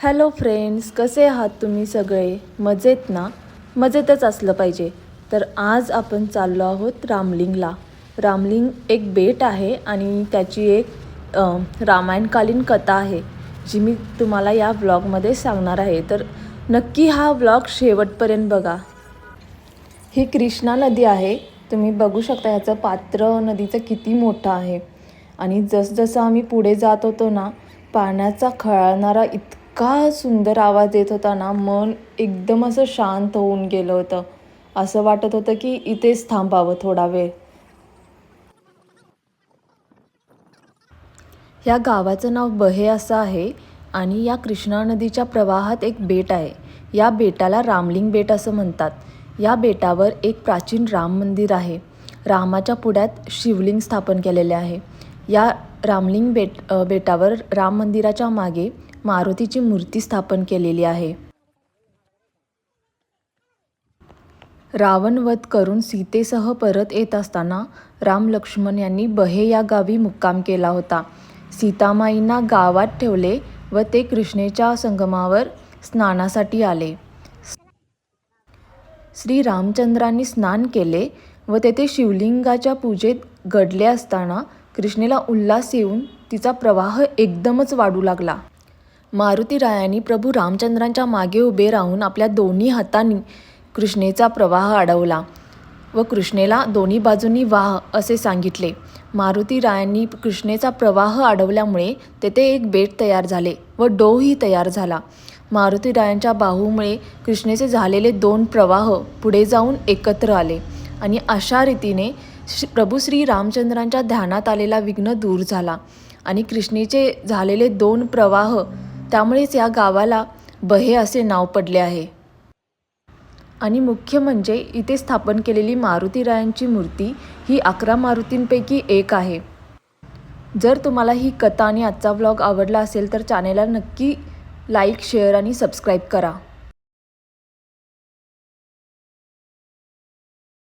Hello friends कसे आहात तुम्ही सगळे? मजेत ना? मजेतच असलं पाहिजे. तर आज आपण चाललो आहोत रामलिंगला. रामलिंग एक बेट आहे आणि त्याची एक रामायणकालीन कथा आहे जी मी तुम्हाला या व्लॉगमध्ये सांगणार आहे. तर नक्की हा व्लॉग शेवटपर्यंत बघा. ही कृष्णा नदी आहे. तुम्ही बघू शकता ह्याचं पात्र नदीचं किती मोठं आहे. आणि जसजसं आम्ही पुढे जात होतो ना पाण्याचा खळणारा इतका सुंदर आवाज येत होता ना मन एकदम असं शांत होऊन गेलं होतं. असं वाटत होतं की इथेच थांबावं थोडा वेळ. ह्या गावाचं नाव बहे असं आहे आणि या कृष्णा नदीच्या प्रवाहात एक बेट आहे. या बेटाला रामलिंग बेट असं म्हणतात. या बेटावर एक प्राचीन राम मंदिर आहे. रामाच्या पुढ्यात शिवलिंग स्थापन केलेले आहे. या रामलिंग बेट बेटावर राम मंदिराच्या मागे मारुतीची मूर्ती स्थापन केलेली आहे. रावण वध करून सीतेसह परत येत असताना राम लक्ष्मण यांनी बहे या गावी मुक्काम केला होता. सीतामाईंना गावात ठेवले व ते कृष्णेच्या संगमावर स्नानासाठी आले. श्री रामचंद्रांनी स्नान केले व तेथे शिवलिंगाच्या पूजेत गडले असताना कृष्णेला उल्हास येऊन तिचा प्रवाह एकदमच वाढू लागला. मारुती रायांनी प्रभू रामचंद्रांच्या मागे उभे राहून आपल्या दोन्ही हातांनी कृष्णेचा प्रवाह अडवला व कृष्णेला दोन्ही बाजूंनी वाह असे सांगितले. मारुती रायांनी कृष्णेचा प्रवाह अडवल्यामुळे तेथे एक बेट तयार झाले व डोही तयार झाला. मारुती रायांच्या बाहूमुळे कृष्णेचे झालेले दोन प्रवाह पुढे जाऊन एकत्र आले आणि अशा रीतीने श्री प्रभू श्री रामचंद्रांच्या ध्यानात आलेला विघ्न दूर झाला आणि कृष्णेचे झालेले दोन प्रवाह त्यामुळेच या गावाला बहे असे नाव पडले आहे. आणि मुख्य म्हणजे इथे स्थापन केलेली मारुतीरायांची मूर्ती ही अकरा मारुतींपैकी एक आहे. जर तुम्हाला ही कथा आणि आजचा व्लॉग आवडला असेल तर चॅनेलला नक्की लाईक शेअर आणि सबस्क्राईब करा.